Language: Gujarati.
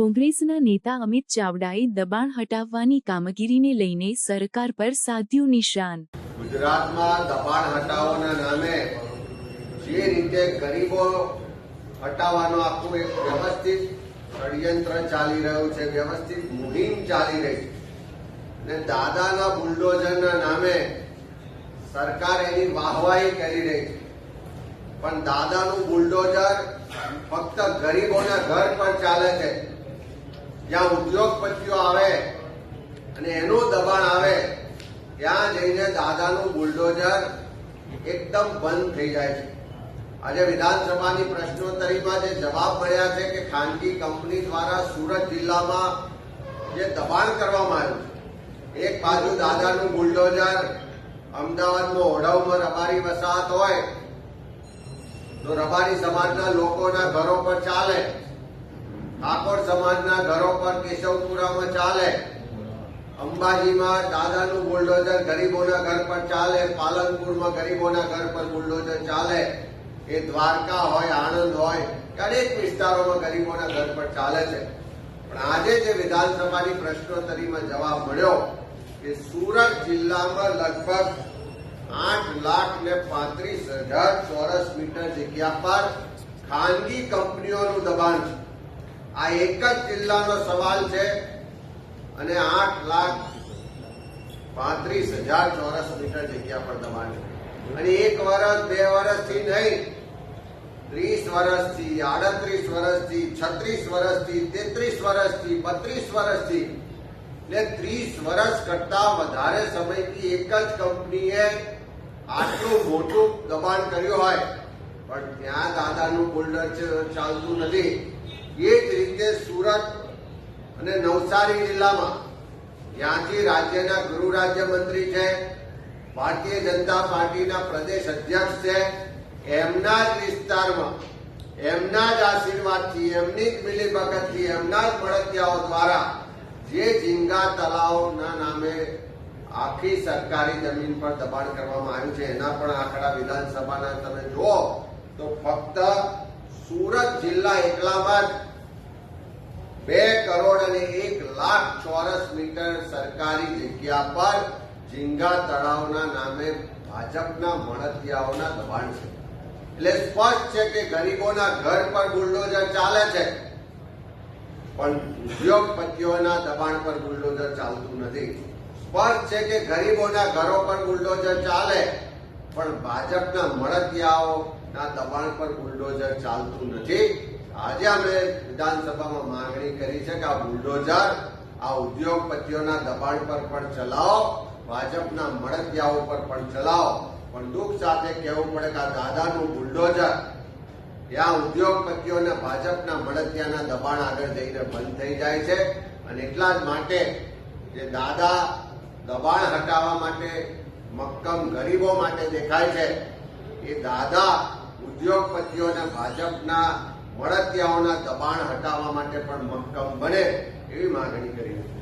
કોંગ્રેસના નેતા અમિત ચાવડાએ દબાણ હટાવવાની કામગીરીને લઈને સરકાર પર સાધ્યું નિશાન. ગુજરાતમાં દબાણ હટાવવાના નામે જે રીતે ગરીબો હટાવવાનો આખું એક વ્યવસ્થિત ષડયંત્ર ચાલી રહ્યું છે, વ્યવસ્થિત મુહિમ ચાલી રહી છે. અને દાદાના બુલડોઝરના નામે સરકાર એની વાહવાહી કરી રહી છે. પણ દાદાનું બુલડોઝર ફક્ત ગરીબોના ઘર પર ચાલે છે. જ્યાં ઉદ્યોગપતિઓ આવે અને એનું દબાણ આવે, ત્યાં જઈને દાદાનું બુલડોઝર એકદમ બંધ થઈ જાય છે. આજે વિધાનસભાની પ્રશ્નોત્તરીમાં જે જવાબ મળ્યા છે કે ખાનગી કંપની દ્વારા સુરત જિલ્લામાં જે દબાણ કરવામાં આવ્યું છે, એક બાજુ દાદાનું બુલડોઝર અમદાવાદમાં ઓઢવમાં રબારી વસાહત હોય, તો રબારી સમાજના લોકોના ઘરો પર ચાલે. ઠાકોર સમાજના ઘરો પર કેશવપુરામાં ચાલે. અંબાજીમાં દાદાનું બુલડોઝર ગરીબોના ઘર પર ચાલે. પાલનપુરમાં ગરીબોના ઘર પર બુલડોઝર ચાલે. એ દ્વારકા હોય, આણંદ હોય અનેક વિસ્તારોમાં ગરીબોના ઘર પર ચાલે છે. પણ આજે જે વિધાનસભાની પ્રશ્નોત્તરીમાં જવાબ મળ્યો કે સુરત જિલ્લામાં લગભગ આઠ લાખ ને પાંત્રીસ હજાર ચોરસ મીટર જગ્યા પર ખાનગી કંપનીઓનું દબાણ છે. આ એક જ જિલ્લાનો સવાલ છે અને આઠ લાખ પાંત્રીસ હજાર ચોરસ મીટર જગ્યા પર દબાણ છે. અને એક વર્ષ બે વર્ષથી નહીં, ત્રીસ વર્ષથી આડત્રીસ વર્ષથી છત્રીસ વર્ષથી તેત્રીસ વર્ષથી બત્રીસ વર્ષથી ને ત્રીસ વર્ષ કરતા વધારે સમયથી એક જ કંપનીએ આટલું મોટું દબાણ કર્યું હોય. પણ ત્યાં દાદાનું બોલ્ડર ચાલતું નથી. એ જ રીતે સુરત અને નવસારી જિલ્લામાં જ્યાંથી રાજ્યના ગૃહ રાજ્યમંત્રી છે, ભારતીય જનતા પાર્ટીના પ્રદેશ અધ્યક્ષ છે, એમના જ વિસ્તારમાં, એમના જ આશીર્વાદથી, એમની જ મિલીભગતથી, એમના જ મળતિયાઓ દ્વારા જે ઝીંગા તળાવના નામે આખી સરકારી જમીન પર દબાણ કરવામાં આવ્યું છે, એના પણ આંકડા વિધાનસભાના. તમે જુઓ તો ફક્ત સુરત જિલ્લા એકલામાં જ બે કરોડ અને એક લાખ ચોરસ મીટર સરકારી જગ્યા પર ઝીંગા તળાવના નામે ભાજપના મળતિયાઓના દબાણ છે. એટલે સ્પષ્ટ છે કે ગરીબોના ઘર પર બુલડોઝર ચાલે છે. પણ ઉદ્યોગપતિઓના દબાણ પર બુલડોઝર ચાલતું નથી. સ્પષ્ટ છે કે ગરીબોના ઘરો પર બુલડોઝર ચાલે, પણ ભાજપના મળતિયાઓના દબાણ પર બુલડોઝર ચાલતું નથી. આજે અમે વિધાનસભામાં માંગણી કરી છે કે આ બુલડોઝર, આ ઉદ્યોગપતિઓના દબાણ પર પણ ચલાવો, ભાજપના મળતિયાઓ પર પણ ચલાવો. પણ દુઃખ સાથે કહેવું પડે કે આ દાદાનું બુલડોઝર, ત્યાં ઉદ્યોગપતિઓને ભાજપના મળતિયાના દબાણ આગળ જઈને બંધ થઈ જાય છે. અને એટલા જ માટે જે દાદા દબાણ હટાવવા માટે મક્કમ ગરીબો માટે દેખાય છે, એ દાદા ઉદ્યોગપતિઓને ભાજપના મળતિયાઓના દબાણ હટાવવા માટે પણ મક્કમ બને એવી માંગણી કરી હતી.